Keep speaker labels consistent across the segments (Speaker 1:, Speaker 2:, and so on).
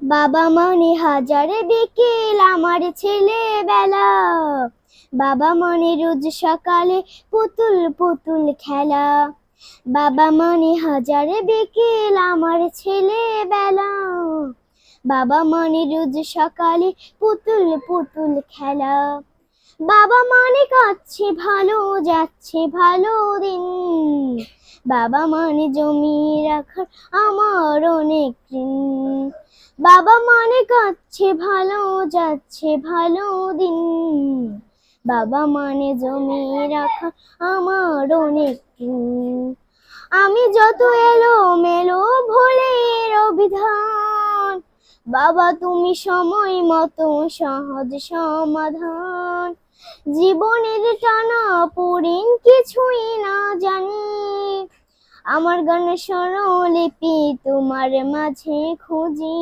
Speaker 1: বাবা মানে হাজারে বিকেল আমার ছেলেবেলা। বাবা মানে রোজ সকালে পুতুল পুতুল খেলা। বাবা মানে হাজারে বিকেল আমার ছেলেবেলা। বাবা মানে রোজ সকালে পুতুল পুতুল খেলা। বাবা মানে কাচ্ছে ভালো যাচ্ছে ভালো দিন। বাবা মানে জমি রাখার আমার অনেক ঋণ। বাবা মানে কাচ্ছে ভালো যাচ্ছে, ভালো দিন। বাবা মানে জমি রাখা আমার অনেক আমি যত এলো মেলো ভোলের অভিধান, বাবা তুমি সময় মতো সহজ সমাধান। জীবনের টানা পড়িন, কিছুই না জানি। আমার গানের স্বরলিপি তোমার মাঝে খুঁজি।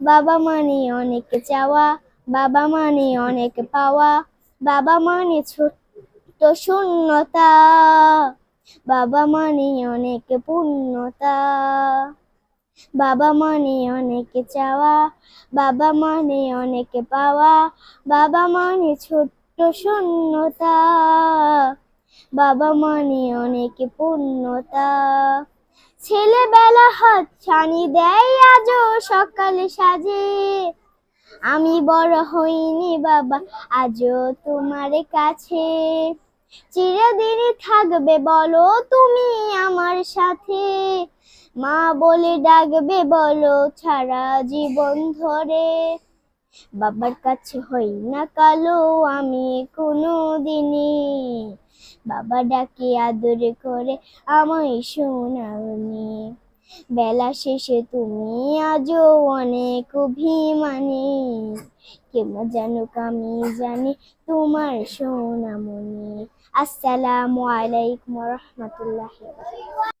Speaker 1: বাবা মানে অনেক চাওয়া, বাবা মানে অনেক পাওয়া, বাবা মানে ছোট্ট শূন্যতা, বাবা মানে অনেক পূর্ণতা, বাবা মানে অনেক চাওয়া, বাবা মানে অনেক পাওয়া, বাবা মানে ছোট্ট শূন্যতা, বাবা মানে অনেক পূর্ণতা। ছেলেবেলা হাত ছানি দেয়, আজও সকালে সাজে। আমি বড় হইনি বাবা, আজও তোমার কাছে। চিরদিনই থাকবে বলো তুমি আমার সাথে। মা বলে ডাকবে বলো ছাড়া জীবন ধরে। বাবার কাছে হই না কালো, আমি কোনো দিনই বাবা ডাকে আদর করে, আমায় শোনাওনি বেলা শেষে তুমি আজও অনেক অভিমানী। কেমন জানুক আমি জানি তোমার সোনামণি। আসসালামু আলাইকুম রহমতুল্লাহ